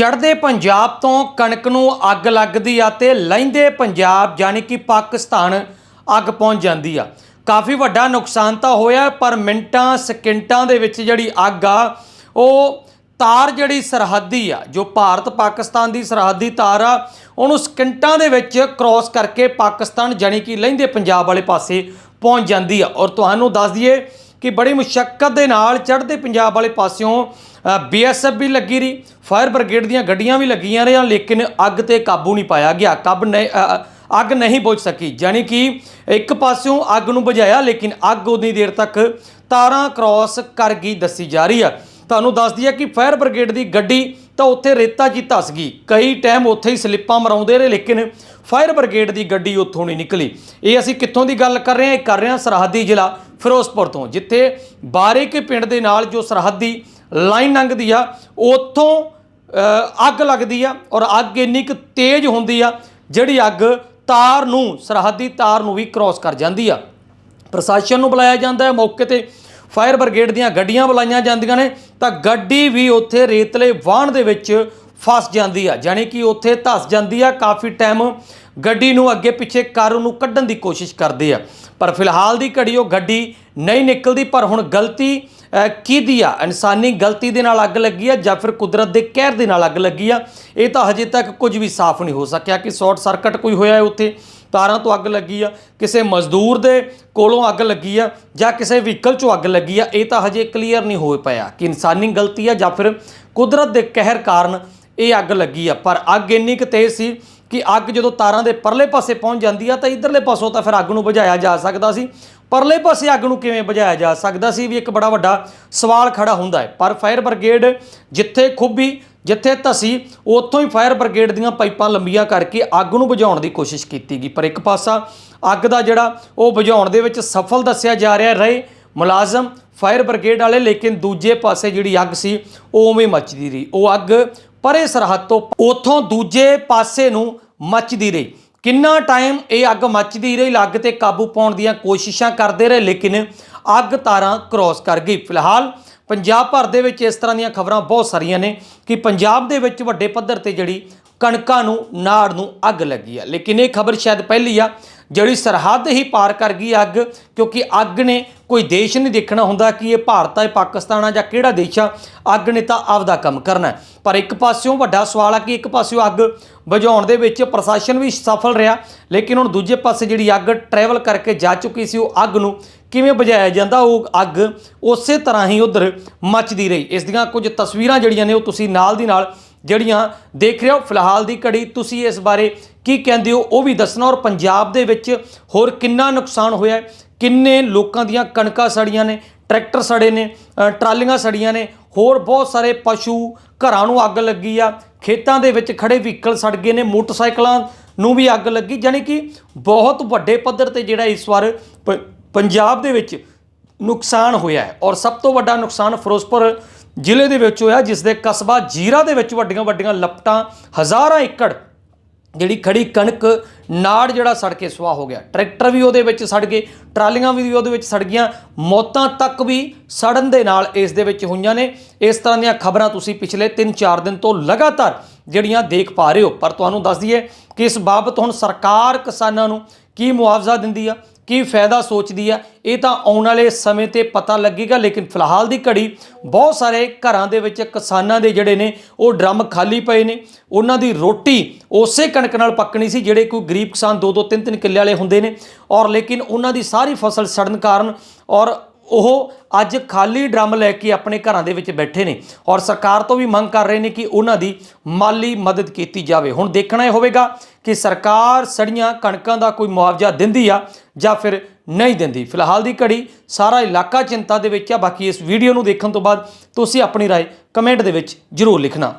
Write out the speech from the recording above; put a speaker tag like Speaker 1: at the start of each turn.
Speaker 1: ਚੜ੍ਹਦੇ ਪੰਜਾਬ ਤੋਂ ਕਣਕ ਨੂੰ ਅੱਗ ਲੱਗਦੀ ਆ ਤੇ ਲਹਿੰਦੇ ਪੰਜਾਬ, ਯਾਨੀ ਕਿ ਪਾਕਿਸਤਾਨ, ਅੱਗ ਪਹੁੰਚ ਜਾਂਦੀ ਆ। ਕਾਫੀ ਵੱਡਾ ਨੁਕਸਾਨ ਤਾਂ ਹੋਇਆ, ਪਰ ਮਿੰਟਾਂ, ਸਕਿੰਟਾਂ ਦੇ ਵਿੱਚ ਜਿਹੜੀ ਅੱਗ ਆ, ਉਹ ਤਾਰ ਜਿਹੜੀ ਸਰਹੱਦੀ ਆ, ਜੋ ਭਾਰਤ ਪਾਕਿਸਤਾਨ ਦੀ ਸਰਹੱਦੀ ਤਾਰ ਆ, ਉਹਨੂੰ ਸਕਿੰਟਾਂ ਦੇ ਵਿੱਚ ਕ੍ਰਾਸ ਕਰਕੇ ਪਾਕਿਸਤਾਨ ਜਾਣੀ ਕਿ ਲਹਿੰਦੇ ਪੰਜਾਬ ਵਾਲੇ ਪਾਸੇ ਪਹੁੰਚ ਜਾਂਦੀ ਆ। ਔਰ ਤੁਹਾਨੂੰ ਦੱਸ ਦਈਏ ਕਿ ਬੜੀ ਮੁਸ਼ਕਲ ਦੇ ਨਾਲ ਚੜ੍ਹਦੇ ਪੰਜਾਬ ਵਾਲੇ ਪਾਸਿਓਂ ਬੀਐਸਐਫ ਵੀ ਲੱਗੀ ਰਹੀ, ਫਾਇਰ ਬ੍ਰਿਗੇਡ ਦੀਆਂ ਗੱਡੀਆਂ ਵੀ ਲੱਗੀਆਂ ਰਹੀਆਂ, ਲੇਕਿਨ ਅੱਗ ਤੇ ਕਾਬੂ ਨਹੀਂ ਪਾਇਆ ਗਿਆ, ਕੱਬ ਨਹੀਂ ਅੱਗ ਨਹੀਂ ਬੁਝ ਸਕੀ ਯਾਨੀ ਕਿ ਇੱਕ ਪਾਸਿਓਂ ਅੱਗ ਨੂੰ ਬੁਝਾਇਆ, ਲੇਕਿਨ ਅੱਗ ਉਨੀ ਦੇਰ ਤੱਕ ਤਾਰਾਂ ਕ੍ਰਾਸ ਕਰ ਗਈ, ਦੱਸੀ ਜਾ ਰਹੀ ਆ। ਤੁਹਾਨੂੰ ਦੱਸ ਦਈਏ ਕਿ ਫਾਇਰ ਬ੍ਰਿਗੇਡ ਦੀ ਗੱਡੀ ਤਾਂ ਉੱਥੇ ਰੇਤਾ 'ਚ ਹੀ ਧਸ ਗਈ, ਕਈ ਟਾਈਮ ਉੱਥੇ ਹੀ ਸਲਿੱਪਾਂ ਮਰਾਉਂਦੇ ਰਹੇ, ਲੇਕਿਨ ਫਾਇਰ ਬ੍ਰਿਗੇਡ ਦੀ ਗੱਡੀ ਉੱਥੋਂ ਨਹੀਂ ਨਿਕਲੀ। ਇਹ ਅਸੀਂ ਕਿੱਥੋਂ ਦੀ ਗੱਲ ਕਰ ਰਹੇ ਹਾਂ? ਇਹ ਕਰ ਰਹੇ ਹਾਂ ਸਰਹੱਦੀ ਜ਼ਿਲ੍ਹਾ ਫਿਰੋਜ਼ਪੁਰ ਤੋਂ, ਜਿੱਥੇ ਬਾਰੇਕੇ ਪਿੰਡ ਦੇ ਨਾਲ ਜੋ ਸਰਹੱਦੀ ਲਾਈਨ ਲੰਘਦੀ ਆ, ਉੱਥੋਂ ਅੱਗ ਲੱਗਦੀ ਆ ਔਰ ਅੱਗ ਇੰਨੀ ਕੁ ਤੇਜ਼ ਹੁੰਦੀ ਆ, ਜਿਹੜੀ ਅੱਗ ਤਾਰ ਨੂੰ, ਸਰਹੱਦੀ ਤਾਰ ਨੂੰ ਵੀ ਕ੍ਰਾਸ ਕਰ ਜਾਂਦੀ ਆ। ਪ੍ਰਸ਼ਾਸਨ ਨੂੰ ਬੁਲਾਇਆ ਜਾਂਦਾ ਹੈ, ਮੌਕੇ ਤੇ ਫਾਇਰ ਬ੍ਰਿਗੇਡ ਦੀਆਂ ਗੱਡੀਆਂ ਬੁਲਾਈਆਂ ਜਾਂਦੀਆਂ ਨੇ, ਤਾਂ ਗੱਡੀ ਵੀ ਉੱਥੇ ਰੇਤਲੇ ਵਾਹਣ ਦੇ ਵਿੱਚ ਫਸ ਜਾਂਦੀ ਆ ਯਾਨੀ ਕਿ ਉੱਥੇ ਧਸ ਜਾਂਦੀ ਆ, ਕਾਫੀ ਟਾਈਮ ਗੱਡੀ ਨੂੰ ਅੱਗੇ ਪਿੱਛੇ ਕਰ ਨੂੰ ਕੱਢਣ ਦੀ ਕੋਸ਼ਿਸ਼ ਕਰਦੇ ਆ। ਪਰ ਫਿਲਹਾਲ ਦੀ ਘੜੀ ਉਹ ਗੱਡੀ ਨਹੀਂ ਨਿਕਲਦੀ, ਪਰ ਹੁਣ ਗਲਤੀ ਕਿਹਦੀ ਆ ਇਨਸਾਨੀ ਗਲਤੀ ਦੇ ਨਾਲ ਅੱਗ ਲੱਗੀ ਆ ਜਾਂ ਫਿਰ ਕੁਦਰਤ ਦੇ ਕਹਿਰ ਦੇ ਨਾਲ ਅੱਗ ਲੱਗੀ ਆ? ਇਹ ਤਾਂ ਹਜੇ ਤੱਕ ਕੁਝ ਵੀ ਸਾਫ਼ ਨਹੀਂ ਹੋ ਸਕਿਆ ਕਿ ਸ਼ਾਰਟ ਸਰਕਟ ਕੋਈ ਹੋਇਆ ਹੈ ਉੱਥੇ। ਤਾਰਾਂ ਤੋਂ ਅੱਗ ਲੱਗੀ ਆ, ਕਿਸੇ ਮਜ਼ਦੂਰ ਦੇ ਕੋਲੋਂ ਅੱਗ ਲੱਗੀ ਆ ਜਾਂ ਕਿਸੇ ਵਹੀਕਲ 'ਚੋਂ ਅੱਗ ਲੱਗੀ ਆ, ਇਹ ਤਾਂ ਹਜੇ ਕਲੀਅਰ ਨਹੀਂ ਹੋ ਪਾਇਆ ਕਿ ਇਨਸਾਨੀ ਗਲਤੀ ਆ ਜਾਂ ਫਿਰ ਕੁਦਰਤ ਦੇ ਕਹਿਰ ਕਾਰਨ ਇਹ ਅੱਗ ਲੱਗੀ ਆ। ਪਰ ਅੱਗ ਇੰਨੀ ਕੁ ਤੇਜ਼ ਸੀ ਕਿ ਅੱਗ ਜਦੋਂ ਤਾਰਾਂ ਦੇ ਪਰਲੇ ਪਾਸੇ ਪਹੁੰਚ ਜਾਂਦੀ ਆ ਤਾਂ ਇਧਰਲੇ ਪਾਸੋਂ ਤਾਂ ਫਿਰ ਅੱਗ ਨੂੰ ਬੁਝਾਇਆ ਜਾ ਸਕਦਾ ਸੀ। ਪਰਲੇ ਪਾਸੇ ਅੱਗ ਨੂੰ ਕਿਵੇਂ ਬੁਝਾਇਆ ਜਾ ਸਕਦਾ ਸੀ ਵੀ ਇੱਕ ਬੜਾ ਵੱਡਾ ਸਵਾਲ ਖੜਾ ਹੁੰਦਾ ਹੈ। ਪਰ ਫਾਇਰ ਬ੍ਰਿਗੇਡ ਜਿੱਥੇ ਖੁੱਬੀ, ਜਿੱਥੇ ਧਸੀ, ਉੱਥੋਂ ਹੀ ਫਾਇਰ ਬ੍ਰਿਗੇਡ ਦੀਆਂ ਪਾਈਪਾਂ ਲੰਬੀਆਂ ਕਰਕੇ ਅੱਗ ਨੂੰ ਬੁਝਾਉਣ ਦੀ ਕੋਸ਼ਿਸ਼ ਕੀਤੀ ਗਈ। ਪਰ ਇੱਕ ਪਾਸਾ ਅੱਗ ਦਾ ਜਿਹੜਾ ਉਹ ਬੁਝਾਉਣ ਦੇ ਵਿੱਚ ਸਫਲ ਦੱਸਿਆ ਜਾ ਰਿਹਾ ਰਹੇ ਮੁਲਾਜ਼ਮ, ਫਾਇਰ ਬ੍ਰਿਗੇਡ ਵਾਲੇ, ਲੇਕਿਨ ਦੂਜੇ ਪਾਸੇ ਜਿਹੜੀ ਅੱਗ ਸੀ, ਉਹ ਉਵੇਂ ਮੱਚਦੀ ਰਹੀ। ਉਹ ਅੱਗ ਪਰੇ ਸਰਹੱਦ ਤੋਂ ਉਥੋਂ ਦੂਜੇ ਪਾਸੇ ਨੂੰ ਮੱਚਦੀ ਰਹੀ। ਕਿੰਨਾ ਟਾਈਮ ਇਹ ਅੱਗ ਮੱਚਦੀ ਰਹੀ, ਲੱਗ ਤੇ ਕਾਬੂ ਪਾਉਣ ਦੀਆਂ ਕੋਸ਼ਿਸ਼ਾਂ ਕਰਦੇ ਰਹੇ, ਲੇਕਿਨ ਅੱਗ ਤਾਰਾਂ ਕ੍ਰਾਸ ਕਰ ਗਈ। ਫਿਲਹਾਲ ਪੰਜਾਬ ਭਰ ਦੇ ਵਿੱਚ ਇਸ ਤਰ੍ਹਾਂ ਦੀਆਂ ਖਬਰਾਂ ਬਹੁਤ ਸਾਰੀਆਂ ਨੇ ਕਿ ਪੰਜਾਬ ਦੇ ਵਿੱਚ ਵੱਡੇ ਪੱਧਰ ਤੇ ਜਿਹੜੀ ਕਣਕਾਂ ਨੂੰ, ਨਾੜ ਨੂੰ ਅੱਗ ਲੱਗੀ ਆ। ਲੇਕਿਨ ਇਹ ਖਬਰ ਸ਼ਾਇਦ ਪਹਿਲੀ ਆ, ਜਿਹੜੀ ਸਰਹੱਦ ਹੀ ਪਾਰ ਕਰ ਗਈ ਅੱਗ, ਕਿਉਂਕਿ ਅੱਗ ਨੇ ਕੋਈ ਦੇਸ਼ ਨਹੀਂ ਦੇਖਣਾ ਹੁੰਦਾ ਕਿ ਇਹ ਭਾਰਤ ਆ ਪਾਕਿਸਤਾਨ ਆ ਜਾਂ ਕਿਹੜਾ ਦੇਸ਼ ਆ, ਅੱਗ ਨੇ ਤਾਂ ਆਪਦਾ ਕੰਮ ਕਰਨਾ ਪਰ ਇੱਕ ਪਾਸਿਓਂ ਵੱਡਾ ਸਵਾਲ ਆ ਕਿ ਇੱਕ ਪਾਸਿਓਂ ਅੱਗ ਬੁਝਾਉਣ ਦੇ ਵਿੱਚ ਪ੍ਰਸ਼ਾਸਨ ਵੀ ਸਫਲ ਰਿਹਾ, ਲੇਕਿਨ ਹੁਣ ਦੂਜੇ ਪਾਸੇ ਜਿਹੜੀ ਅੱਗ ਟਰੈਵਲ ਕਰਕੇ ਜਾ ਚੁੱਕੀ ਸੀ, ਉਹ ਅੱਗ ਨੂੰ ਕਿਵੇਂ ਬੁਝਾਇਆ ਜਾਂਦਾ, ਉਹ ਅੱਗ ਉਸੇ ਤਰ੍ਹਾਂ ਹੀ ਉਧਰ ਮੱਚਦੀ ਰਹੀ। ਇਸ ਦੀਆਂ ਕੁਝ ਤਸਵੀਰਾਂ ਜਿਹੜੀਆਂ ਨੇ, ਉਹ ਤੁਸੀਂ ਨਾਲ ਦੀ ਨਾਲ ਜਿਹੜੀਆਂ ਦੇਖ ਰਹੇ ਹੋ, ਫਿਲਹਾਲ ਦੀ ਘੜੀ, ਤੁਸੀਂ ਇਸ ਬਾਰੇ ਕੀ ਕਹਿੰਦੇ ਹੋ? ਉਹ ਵੀ ਦੱਸਣਾ। ਔਰ ਪੰਜਾਬ ਦੇ ਵਿੱਚ ਹੋਰ ਕਿੰਨਾ ਨੁਕਸਾਨ ਹੋਇਆ ਕਿੰਨੇ ਲੋਕਾਂ ਦੀਆਂ ਕਣਕਾਂ ਸੜੀਆਂ ਨੇ, ਟਰੈਕਟਰ ਸੜੇ ਨੇ ਟਰਾਲੀਆਂ ਸੜੀਆਂ ਨੇ, ਹੋਰ ਬਹੁਤ ਸਾਰੇ ਪਸ਼ੂ ਘਰਾਂ ਨੂੰ ਅੱਗ ਲੱਗੀ ਆ। ਖੇਤਾਂ ਦੇ ਵਿੱਚ ਖੜੇ ਵਹੀਕਲ ਸੜ ਗਏ ਨੇ, ਮੋਟਰਸਾਈਕਲਾਂ ਨੂੰ ਵੀ ਅੱਗ ਲੱਗੀ। ਯਾਨੀ ਕਿ ਬਹੁਤ ਵੱਡੇ ਪੱਧਰ ਤੇ ਜਿਹੜਾ ਇਸ ਵਾਰ ਪ- ਪੰਜਾਬ ਦੇ ਵਿੱਚ ਨੁਕਸਾਨ ਹੋਇਆ ਹੈ। ਔਰ ਸਭ ਤੋਂ ਵੱਡਾ ਨੁਕਸਾਨ ਫਿਰੋਜ਼ਪੁਰ ਜ਼ਿਲ੍ਹੇ ਦੇ ਵਿੱਚ ਹੋਇਆ, ਜਿਸ ਦੇ ਕਸਬਾ ਜੀਰਾ ਦੇ ਵਿੱਚ ਵੱਡੀਆਂ ਵੱਡੀਆਂ ਲਪਟਾਂ, ਹਜ਼ਾਰਾਂ ਏਕੜ ਜਿਹੜੀ ਖੜੀ ਕਣਕ, ਨਾੜ ਜਿਹੜਾ ਸੜ ਕੇ ਸੁਆਹ ਹੋ ਗਿਆ। ਟਰੈਕਟਰ ਵੀ ਉਹਦੇ ਵਿੱਚ ਸੜ ਗਏ, ਟਰਾਲੀਆਂ ਵੀ ਉਹਦੇ ਵਿੱਚ ਸੜ ਗਈਆਂ, ਮੌਤਾਂ ਤੱਕ ਵੀ ਸੜਨ ਦੇ ਨਾਲ ਇਸ ਦੇ ਵਿੱਚ ਹੋਈਆਂ ਨੇ। ਇਸ ਤਰ੍ਹਾਂ ਦੀਆਂ ਖਬਰਾਂ ਤੁਸੀਂ ਪਿਛਲੇ 3-4 ਦਿਨ ਤੋਂ ਲਗਾਤਾਰ ਜਿਹੜੀਆਂ ਦੇਖ ਪਾ ਰਹੇ ਹੋ। ਪਰ ਤੁਹਾਨੂੰ ਦੱਸ ਦਈਏ ਕਿ ਇਸ ਬਾਬਤ ਹੁਣ ਸਰਕਾਰ ਕਿਸਾਨਾਂ ਨੂੰ ਕੀ ਮੁਆਵਜ਼ਾ ਦਿੰਦੀ ਆ ਕੀ ਫਾਇਦਾ ਸੋਚਦੀ ਆ? ਇਹ ਤਾਂ ਆਉਣ ਵਾਲੇ ਸਮੇਂ ਤੇ ਪਤਾ ਲੱਗੇਗਾ, ਲੇਕਿਨ ਫਿਲਹਾਲ ਦੀ ਘੜੀ ਬਹੁਤ ਸਾਰੇ ਘਰਾਂ ਦੇ ਵਿੱਚ ਕਿਸਾਨਾਂ ਦੇ ਜਿਹੜੇ ਨੇ, ਉਹ ਡਰਮ ਖਾਲੀ ਪਏ ਨੇ। ਉਹਨਾਂ ਦੀ ਰੋਟੀ ਉਸੇ ਕਣਕ ਨਾਲ ਪੱਕਣੀ ਸੀ, ਜਿਹੜੇ ਕੋਈ ਗਰੀਬ ਕਿਸਾਨ ਦੋ ਦੋ ਤਿੰਨ ਤਿੰਨ ਕਿੱਲੇ ਵਾਲੇ ਹੁੰਦੇ ਨੇ। ਔਰ ਲੇਕਿਨ ਉਹਨਾਂ ਦੀ ਸਾਰੀ ਫਸਲ ਸੜਨ ਕਾਰਨ ਔਰ ਉਹ ਅੱਜ ਖਾਲੀ ਡਰਮ ਲੈ ਕੇ ਆਪਣੇ ਘਰਾਂ ਦੇ ਵਿੱਚ ਬੈਠੇ ਨੇ ਔਰ ਸਰਕਾਰ ਤੋਂ ਵੀ ਮੰਗ ਕਰ ਰਹੇ ਨੇ ਕਿ ਉਹਨਾਂ ਦੀ ਮਾਲੀ ਮਦਦ ਕੀਤੀ ਜਾਵੇ ਹੁਣ ਦੇਖਣਾ ਇਹ ਹੋਵੇਗਾ ਕਿ ਸਰਕਾਰ ਸੜੀਆਂ ਕਣਕਾਂ ਦਾ ਕੋਈ ਮੁਆਵਜ਼ਾ ਦਿੰਦੀ ਆ ਜਾਂ ਫਿਰ ਨਹੀਂ ਦਿੰਦੀ ਫਿਲਹਾਲ ਦੀ ਘੜੀ ਸਾਰਾ ਇਲਾਕਾ ਚਿੰਤਾ ਦੇ ਵਿੱਚ ਆ ਬਾਕੀ ਇਸ ਵੀਡੀਓ ਨੂੰ ਦੇਖਣ ਤੋਂ ਬਾਅਦ ਤੁਸੀਂ ਆਪਣੀ رائے ਕਮੈਂਟ ਦੇ ਵਿੱਚ ਜ਼ਰੂਰ ਲਿਖਣਾ